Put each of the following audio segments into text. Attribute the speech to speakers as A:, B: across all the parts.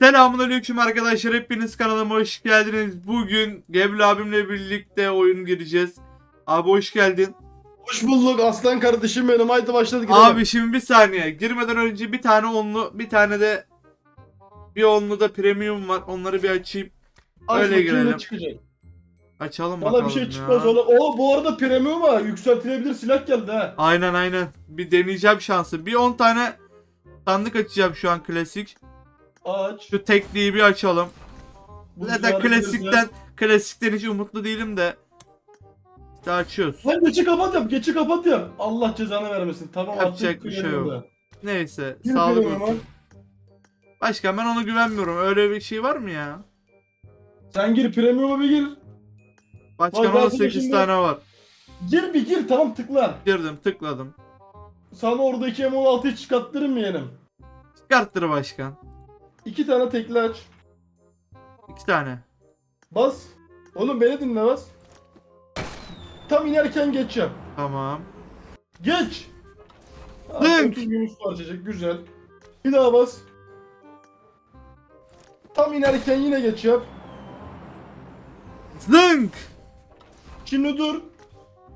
A: Selamünaleyküm arkadaşlar. Hepiniz kanalıma hoş geldiniz. Bugün Gebel abimle birlikte oyun gireceğiz. Abi hoş geldin.
B: Hoş bulduk aslan kardeşim benim. Haydi başladık. gidelim.
A: Abi şimdi bir saniye. Girmeden önce bir tane onlu, bir tane de bir onlu da premium var. Onları bir açayım.
B: Aç
A: öyle girelim.
B: çıkacak.
A: Açalım
B: Bana
A: bakalım
B: bir şey
A: ya.
B: çıkmaz oğlum. Oo bu arada premium var. Yükseltilebilir silah geldi ha.
A: Aynen aynen. Bir deneyeceğim şansı. Bir 10 tane sandık açacağım şu an klasik.
B: Aç.
A: Şu tekliği bir açalım.
B: Bu
A: Zaten klasikten klasikten hiç umutlu değilim de. İşte açıyoruz.
B: Lan geçi kapat yap. Geçi kapat yap. Allah cezanı vermesin. Tamam
A: Yapacak bir şey yok.
B: da.
A: Neyse
B: Gir
A: sağlık olsun. Başkan ben ona güvenmiyorum. Öyle bir şey var mı ya?
B: Sen gir premium'a bir gir.
A: Başkan
B: ben sana
A: 18
B: şimdi-
A: tane var.
B: Gir bir gir tamam tıkla.
A: Girdim tıkladım.
B: Sana oradaki M16'yı çıkarttırır mı yeğenim?
A: Çıkarttır başkan.
B: İki tane tekli aç.
A: İki tane.
B: Bas. Oğlum beni dinle bas. Tam inerken geç yap.
A: Tamam.
B: Geç. Ha,
A: Zınk.
B: 30 gümüş parçacık güzel. Bir daha bas. Tam inerken yine geç yap.
A: Zınk!
B: Şimdi dur.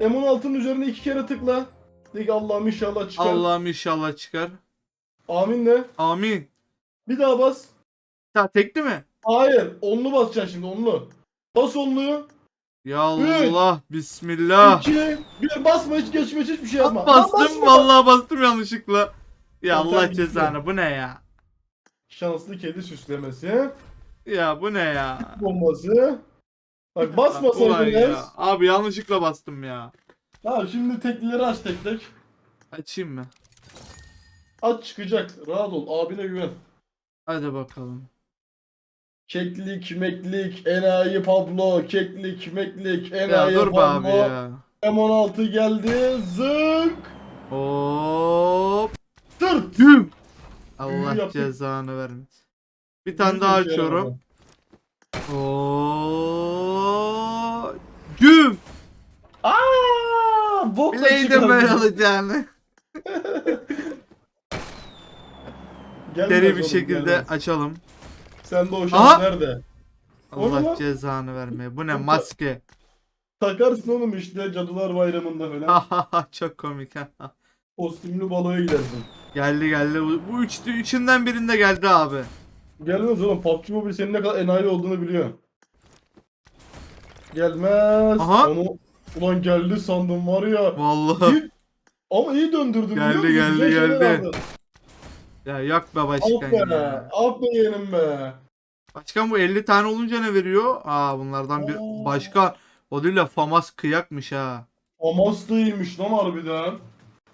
B: M16'nın üzerine iki kere tıkla. De ki Allah'ım inşallah çıkar.
A: Allah'ım inşallah çıkar.
B: Amin de.
A: Amin.
B: Bir daha bas.
A: Ta tekli mi?
B: Hayır. Onlu basacaksın şimdi onlu. Bas onluyu.
A: Ya Allah bismillah.
B: İki. Bir basma hiç geçme hiçbir şey yapma. Lan
A: Bastım
B: basma.
A: vallahi bastım yanlışlıkla. Ya
B: Tamam,
A: Allah
B: tamam,
A: cezanı bu ne ya?
B: Şanslı kedi süslemesi.
A: Ya bu ne ya?
B: Bombası. Bak
A: Ulan
B: basmasaydın
A: ya.
B: ya.
A: Abi yanlışlıkla bastım ya.
B: Tamam şimdi teklileri aç tek tek.
A: Açayım mı?
B: Aç çıkacak. Rahat ol. Abine güven.
A: Hadi bakalım.
B: Keklik, meklik, enayi Pablo, keklik, meklik,
A: Ya
B: enayi
A: dur be
B: Pablo.
A: abi ya.
B: M16 geldi. Zınk.
A: Hop.
B: Tırt.
A: Güm. Allah
B: yaptık.
A: cezanı vermesin. Bir tane daha açıyorum.
B: yaramadı.
A: Oo. Güm.
B: Aa, bokla çıkardı.
A: böyle olacağını.
B: Gelmez
A: Seri bir
B: oğlum,
A: şekilde
B: gelmez.
A: açalım.
B: Sende o
A: Aha!
B: şans nerede? O ne
A: Allah
B: lan?
A: cezanı vermeye. Bu ne maske.
B: Takarsın oğlum işte Cadılar Bayramı'nda falan.
A: Çok komik.
B: Kostümlü baloya gidersin.
A: geldi geldi. Bu, bu üç, üçünden birinde geldi abi.
B: Gelmez oğlum PUBG Mobile senin ne kadar enayi olduğunu biliyor. Gelmez.
A: Aha.
B: Onu ulan geldi sandım var ya.
A: Vallahi.
B: İyi, ama iyi döndürdün
A: Geldi,
B: biliyor musun?
A: geldi,
B: Güzel şeyler
A: geldi.
B: aldın.
A: Ya yak be
B: Af
A: başkan
B: be.
A: ya.
B: Af be yeğenim be.
A: Başkan bu 50 tane olunca ne veriyor? Aa bunlardan bir
B: Oo.
A: başkan. O değil de Famas kıyakmış ha.
B: Amas değilmiş lan harbiden.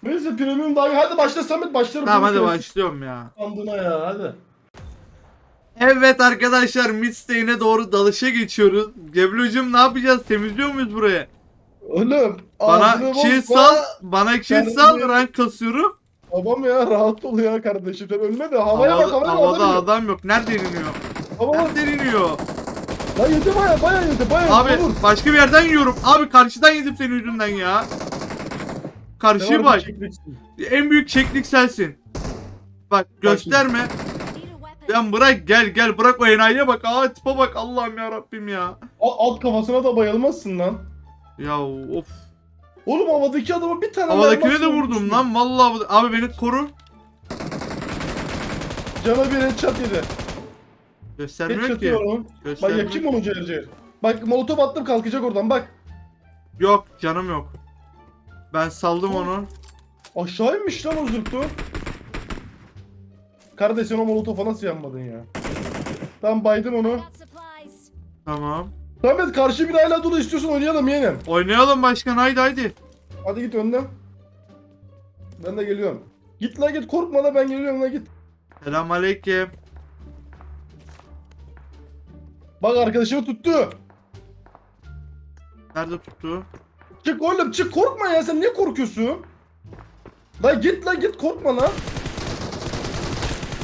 B: Neyse premium daha iyi. Hadi başla Samet başlarım.
A: Tamam hadi başlıyorum ya.
B: Sandığına ya hadi.
A: Evet arkadaşlar Midstay'ine doğru dalışa geçiyoruz. Geblucum ne yapacağız? Temizliyor muyuz burayı?
B: Oğlum
A: Bana
B: ağzını
A: kill
B: bozma.
A: sal, bana kill sal, rank kasıyorum.
B: Tamam ya rahat ol ya kardeşim. Sen ölme de havaya
A: Havada,
B: bak havaya
A: havada
B: bak.
A: adam yok. Nerede ininiyor?
B: Havaya bak.
A: Nerede ininiyor?
B: Lan yedi baya baya yedi baya
A: Abi
B: yedi. Olur.
A: başka bir yerden yiyorum. Abi karşıdan yedim senin yüzünden ya. Karşıya
B: Ne var
A: bak.
B: bir çekeceksin?
A: En büyük çeklik sensin. Bak gösterme. Ya bırak gel gel bırak o enayiye bak. Aa tipe bak Allah'ım ya Rabbim ya.
B: A- Alt kafasına da bayılmazsın lan.
A: Ya of.
B: Oğlum havadaki adama bir tane
A: Havadakine de vurdum lan vallahi. Abi beni koru.
B: Cana bir headshot yedi.
A: Göstermiyor
B: Headshot
A: ki.
B: yiyor oğlum. Bak
A: Göstermiyor.
B: yakayım onu cayır. Bak molotof attım kalkacak oradan bak.
A: Yok canım yok. Ben saldım onu.
B: Aşağı inmiş lan o zırtı. Kardeş sen o molotofa nasıl yanmadın ya? Tamam baydım onu.
A: Tamam.
B: Samet karşı bir hala dolu istiyorsun oynayalım yeğenim.
A: Oynayalım başkan haydi haydi.
B: Hadi git önden. Ben de geliyorum. Git la git korkma la ben geliyorum la git.
A: Selam aleyküm.
B: Bak arkadaşımı tuttu.
A: Nerede tuttu?
B: Çık oğlum çık korkma ya sen niye korkuyorsun? La git la git korkma la.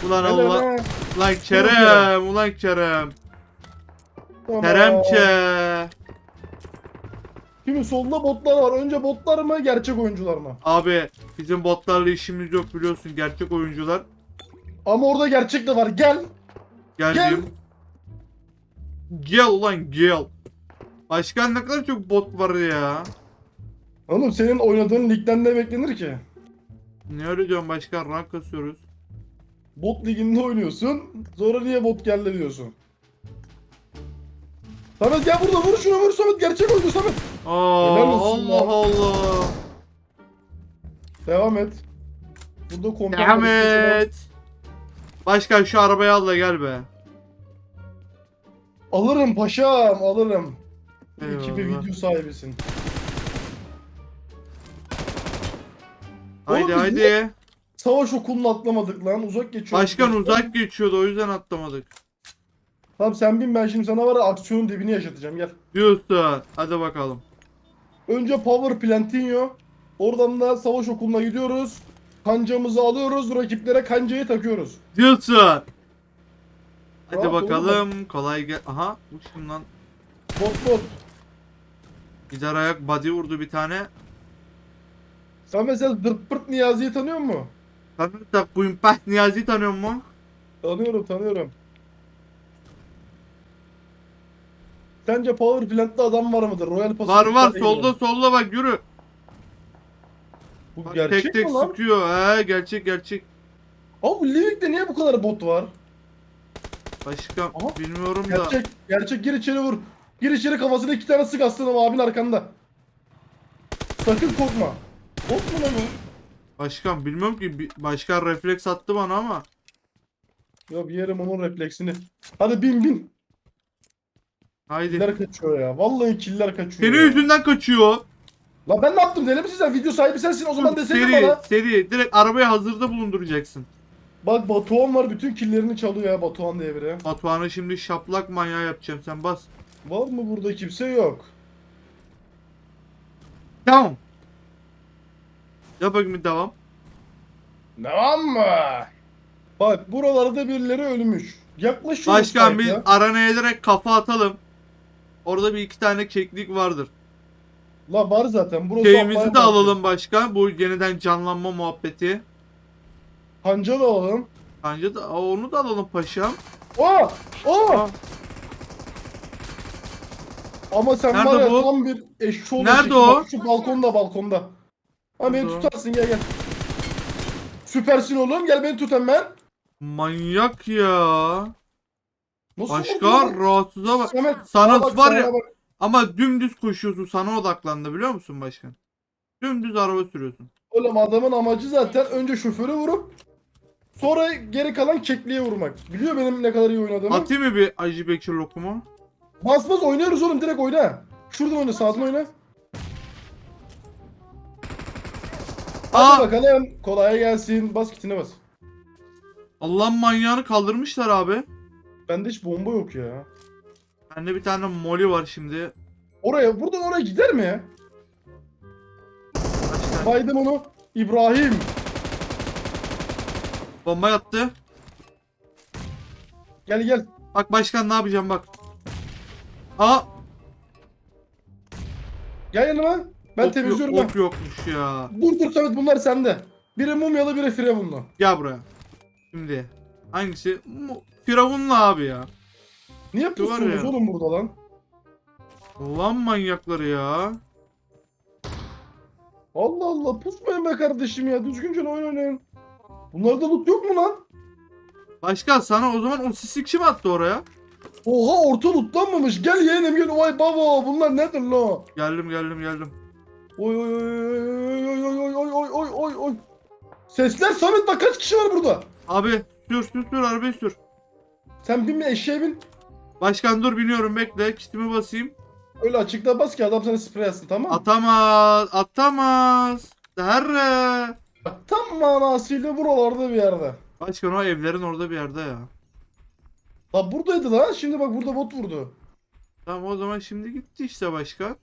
A: Ulan Allah.
B: la.
A: Ulan Kerem. Ulan Kerem.
B: Tamam.
A: Keremçe.
B: Şimdi solda botlar var. Önce botlar mı gerçek oyuncular mı?
A: Abi bizim botlarla işimiz yok biliyorsun gerçek oyuncular.
B: Ama orada gerçek de var. Gel.
A: Geldim. Gel ulan gel. Başkan ne kadar çok bot var ya.
B: Oğlum senin oynadığın ligden ne beklenir ki?
A: Ne öyle diyorsun başkan rank kasıyoruz.
B: Bot liginde oynuyorsun. Sonra niye bot geldi diyorsun? Samet gel burada vur şunu vur Samet gerçek oyuncu Samet.
A: Aa,
B: Helal olsun
A: Allah
B: lan.
A: Allah.
B: Devam et. Burada komple
A: Ahmet. Başkan şu arabayı al da gel be.
B: Alırım paşam alırım. İyi ki bir
A: Eyvallah.
B: video sahibisin.
A: Haydi
B: Oğlum biz
A: haydi.
B: Savaş okulunu atlamadık lan uzak geçiyor.
A: Başkan uzak geçiyordu o yüzden atlamadık.
B: Tamam sen bin ben şimdi sana var ya aksiyonun dibini yaşatacağım gel.
A: Diyorsun. Hadi bakalım.
B: Önce Power Plantinho. Oradan da savaş okuluna gidiyoruz. Kancamızı alıyoruz. Rakiplere kancayı takıyoruz.
A: Diyorsun. Hadi
B: Rahat
A: bakalım. Kolay gel. Aha. Uçtum lan.
B: Bot bot.
A: Gider ayak body vurdu bir tane.
B: Sen mesela Dırt Pırt Niyazi'yi tanıyor musun?
A: Tanrı Guimpah Niyazi tanıyor mu?
B: Tanıyorum tanıyorum. Sence Power Plant'ta adam var mıdır? Royal Pass.
A: Var var solda solda bak yürü.
B: Bu
A: Bak,
B: gerçek
A: tek tek
B: mi lan?
A: sıkıyor. He gerçek gerçek.
B: Abi bu niye bu kadar bot var?
A: Başka
B: Aha,
A: bilmiyorum da.
B: Gerçek, gerçek gir içeri vur. Gir içeri kafasına iki tane sık aslanım abin arkanda. Sakın korkma. Bot mu lan o?
A: Başkan bilmiyorum ki bir- başkan refleks attı bana ama.
B: Ya bir yerim onun refleksini. Hadi bin bin.
A: Haydi.
B: Killer kaçıyor ya. Vallahi killer kaçıyor.
A: Senin
B: ya.
A: yüzünden kaçıyor.
B: La ben ne yaptım deli misin sen? Video sahibi sensin o zaman deseydin
A: Seri
B: bana.
A: seri direkt arabayı hazırda bulunduracaksın.
B: Bak Batuhan var bütün killerini çalıyor ya Batuhan diye biri.
A: Batuhan'ı şimdi şaplak manyağı yapacağım sen bas.
B: Var mı burada kimse yok.
A: Tamam. Yap bakayım bir devam.
B: Tamam mı? Bak buralarda birileri ölmüş. Yaklaşıyoruz
A: Başkan biz
B: fight'a.
A: aranaya direkt kafa atalım. Orada bir iki tane keklik vardır.
B: La var zaten. Burası
A: Şeyimizi
B: Allah'a
A: de
B: emanet.
A: alalım başkan. Bu yeniden canlanma muhabbeti.
B: Kanca da alalım.
A: De Aa, onu da alalım paşam.
B: Aa! Aa, Ama sen
A: Nerede
B: var ya
A: bu?
B: tam bir eşşoğlu
A: Nerede
B: çektin.
A: o?
B: Bak Şu balkonda balkonda. Ha beni
A: Nerede o?
B: tutarsın gel gel. Süpersin oğlum gel beni tut hemen.
A: manyak ya.
B: Nasıl
A: Başkan
B: vurdun
A: rahatsıza bak.
B: Samet,
A: Sana
B: bak,
A: var ya-
B: bak.
A: Ama dümdüz koşuyorsun sana odaklandı biliyor musun başkan? Dümdüz araba sürüyorsun.
B: Oğlum adamın amacı zaten önce şoförü vurup sonra geri kalan kekliğe vurmak. Biliyor benim ne kadar iyi oynadığımı.
A: Atayım mı bir Acı Bekir lokumu?
B: Bas bas oynuyoruz oğlum direkt oyna. Şuradan oyna sağdan oyna. Hadi
A: Aa!
B: bakalım kolay gelsin. Bas kitine bas.
A: Allah'ın manyağını kaldırmışlar abi.
B: Bende hiç bomba yok ya.
A: Bende bir tane moli var şimdi.
B: Oraya buradan oraya gider mi? Baydım onu. İbrahim.
A: Bomba yattı.
B: Gel gel.
A: Bak başkan ne yapacağım bak. Aa!
B: Gel yanıma. Ben
A: ok,
B: temizliyorum
A: yok,
B: ben.
A: ok yokmuş ya.
B: Dur dur Samet bunlar sende. Biri mumyalı biri firavunlu.
A: Gel buraya. Şimdi. Hangisi? Mu- Firavunlu abi ya.
B: Niye
A: Var
B: pusuyorsunuz
A: ya.
B: oğlum burada lan?
A: Lan manyakları ya.
B: Allah Allah pusmayın be kardeşim ya. Düzgünce oyun oynayın. Bunlarda loot yok mu lan?
A: Başkan sana o zaman o sislik kim attı oraya?
B: Oha orta lootlanmamış. Gel yeğenim gel. Vay baba bunlar nedir lo?
A: Geldim geldim geldim.
B: Oy oy oy oy oy oy oy oy oy oy oy. Sesler Samet bak kaç kişi var burada?
A: Abi sür sür sür arabayı sür.
B: Sen binme eşeğe bin.
A: Başkan dur biniyorum bekle kitimi basayım.
B: Öyle açıkta bas ki adam sana sprey atsın tamam mı?
A: Atamaz atamaz. Derre.
B: Tam manasıyla buralarda bir yerde.
A: Başkan o evlerin orada bir yerde ya.
B: La buradaydı lan. Şimdi bak burada bot vurdu.
A: Tamam o zaman şimdi gitti işte başkan.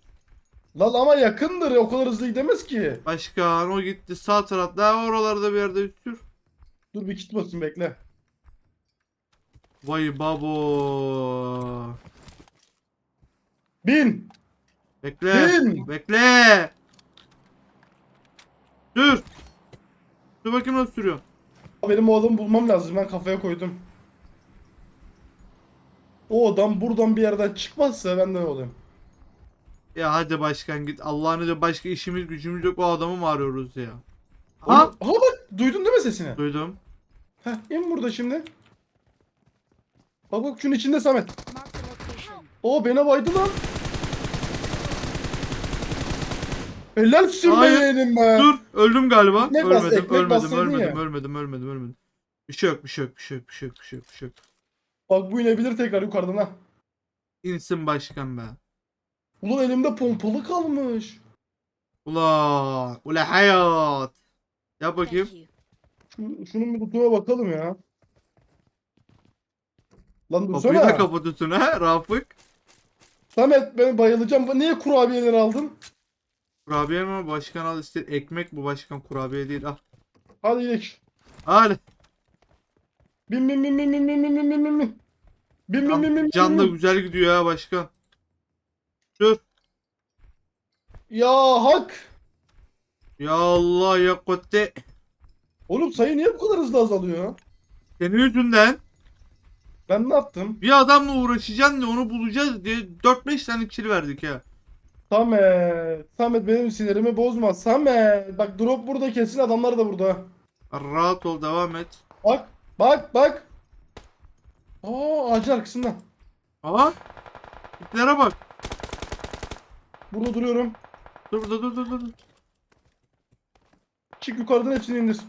B: Lan ama yakındır o kadar hızlı gidemez ki.
A: Başkan o gitti sağ tarafta oralarda bir yerde sür.
B: Dur bir kit basayım bekle.
A: Vay babo.
B: Bin.
A: Bekle.
B: Bin.
A: Bekle. Sür. Dur bakayım nasıl sürüyor.
B: Benim o adamı bulmam lazım. Ben kafaya koydum. O adam buradan bir yerden çıkmazsa ben de ne olayım?
A: Ya hadi başkan git. Allah'ın izniyle başka işimiz gücümüz yok. O adamı mı arıyoruz ya? Ha?
B: Ha bak duydun değil mi sesini?
A: Duydum.
B: Heh in burada şimdi. Bak bak şunun içinde Samet. O beni baydı lan. Helal
A: Hayır.
B: benim be.
A: Dur. Öldüm galiba.
B: Ekmek bas,
A: ölmedim,
B: ekmek
A: ölmedim,
B: bassaydın
A: ölmedim,
B: ya.
A: ölmedim, ölmedim, ölmedim. Bir şey yok, bir şey yok, bir şey yok, bir şey yok, bir şey yok, bir şey yok.
B: Bak bu inebilir tekrar yukarıdan ha.
A: İnsin başkan be.
B: Ulan elimde pompalı kalmış.
A: Ula, ula hayat. Yap bakayım.
B: Şu, şunun bir kutuya bakalım ya. Lan
A: Kapıyı da
B: dursana.
A: kapatıyorsun ha Rafık.
B: Samet ben bayılacağım. Niye kurabiyeleri aldın?
A: Kurabiye mi? Başkan al işte ekmek bu başkan kurabiye değil al.
B: Hadi gidelim.
A: Hadi.
B: Bin bin bin bin bin bin bin bin bin bin bin. Bin bin bin bin bin.
A: Can da
B: bin.
A: güzel gidiyor ya başkan. Dur.
B: Ya hak.
A: Ya Allah ya kotte.
B: Oğlum sayı niye bu kadar hızlı azalıyor?
A: Senin yüzünden
B: Ben ne yaptım?
A: bir adamla uğraşacaksın diye onu bulacağız diye 4-5 tane kill verdik ya.
B: Samet. Samet benim sinirimi bozma. Samet. Bak drop burada kesin adamlar da burada.
A: Rahat ol devam et.
B: Bak. Bak bak. Aa ağacın arkasından.
A: Aha. İplere bak.
B: Burada duruyorum.
A: Dur burada dur dur dur.
B: Çık yukarıdan hepsini indir.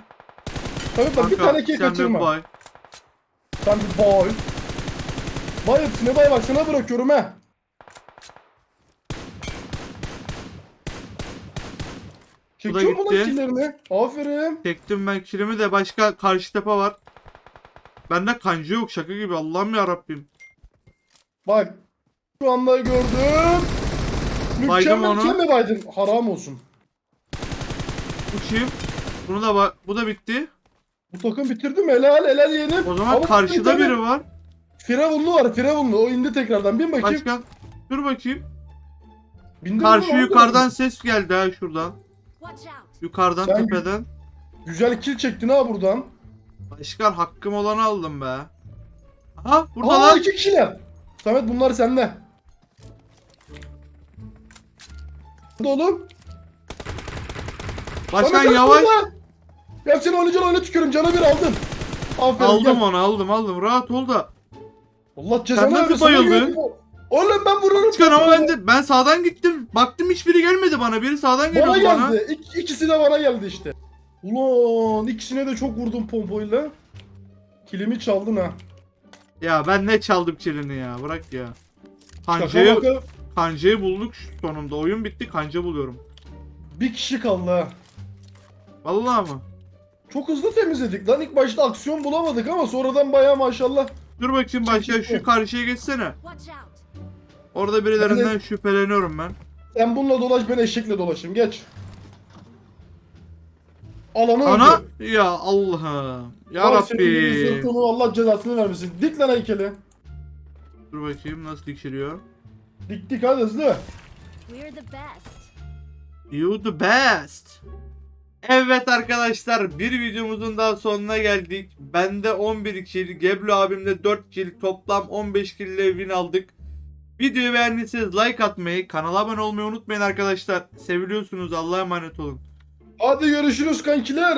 B: Samet bak bir
A: Kanka,
B: tane kill
A: sen bir
B: kaçırma.
A: bay.
B: Sen bir boy. Bay hepsine bay bak sana bırakıyorum ha. Çekiyor mu lan
A: gitti.
B: killerini? Aferin.
A: Çektim ben killimi de başka karşı tepe var. Bende kancı yok şaka gibi Allah'ım ya Rabbim.
B: Bak. Şu anda gördüm.
A: Baydım
B: Mükemmel
A: onu.
B: mi baydın? Haram olsun.
A: Uçayım. Bunu da ba- bu da bitti.
B: Bu takım bitirdi mi? Helal helal yeğenim.
A: O zaman
B: Ama
A: karşıda biri var.
B: Firavunlu var Firavunlu. O indi tekrardan. Bin bakayım.
A: Başkan. Dur bakayım.
B: Bindirdin
A: Karşı yukarıdan ses geldi ha şuradan. Yukarıdan
B: Sen-
A: tepeden.
B: Güzel kill çektin ha buradan.
A: Başkan hakkım olanı aldım be. Aha burada
B: Aa
A: lan.
B: iki kişiler. Samet bunlar sende. Hadi oğlum.
A: Başkan
B: Samet,
A: yavaş.
B: burada. Ya seni oynayacaksın oyuna tükürüm. Canı bir aldın. Aferin
A: Aldım
B: gel.
A: onu aldım aldım. Rahat ol da.
B: Allah cezanı
A: nasıl
B: vermesin.
A: bayıldın?
B: Oğlum ben vururum.
A: Başkan ama ben de ben sağdan gittim. Baktım hiçbiri gelmedi bana. Biri sağdan
B: Bana
A: geliyordu bana.
B: geldi. İk, ikisi de bana geldi işte. Ulan ikisine de çok vurdum pompoyla. Kilimi çaldın ha.
A: Ya ben ne çaldım kilini ya. Bırak ya.
B: Şaka
A: Kancayı, kancayı bulduk sonunda. Oyun bitti kanca buluyorum.
B: Bir kişi kaldı ha.
A: Vallahi mı?
B: Çok hızlı temizledik lan. İlk başta aksiyon bulamadık ama sonradan bayağı maşallah.
A: Dur bakayım başka
B: Çekil.
A: şu karşıya geçsene. Orada birilerinden şüpheleniyorum ben.
B: Sen bununla dolaş ben eşekle dolaşayım. Geç. Alanı
A: Ana
B: öldü.
A: ya Allah'ım. Ya
B: Ay senin gibi
A: Rabbi.
B: sırtını Allah cezasını vermesin. Dik lan heykeli.
A: Dur bakayım nasıl dikiliyor.
B: Dik dik hadi hızlı.
C: We're the best.
A: You the best. Evet arkadaşlar bir videomuzun daha sonuna geldik. Bende 11 kill, Geblo abimde 4 kill, toplam 15 kill ile win aldık. Videoyu beğendiyseniz like atmayı, kanala abone olmayı unutmayın arkadaşlar. Seviliyorsunuz Allah'a emanet olun.
B: Hadi görüşürüz kankiler.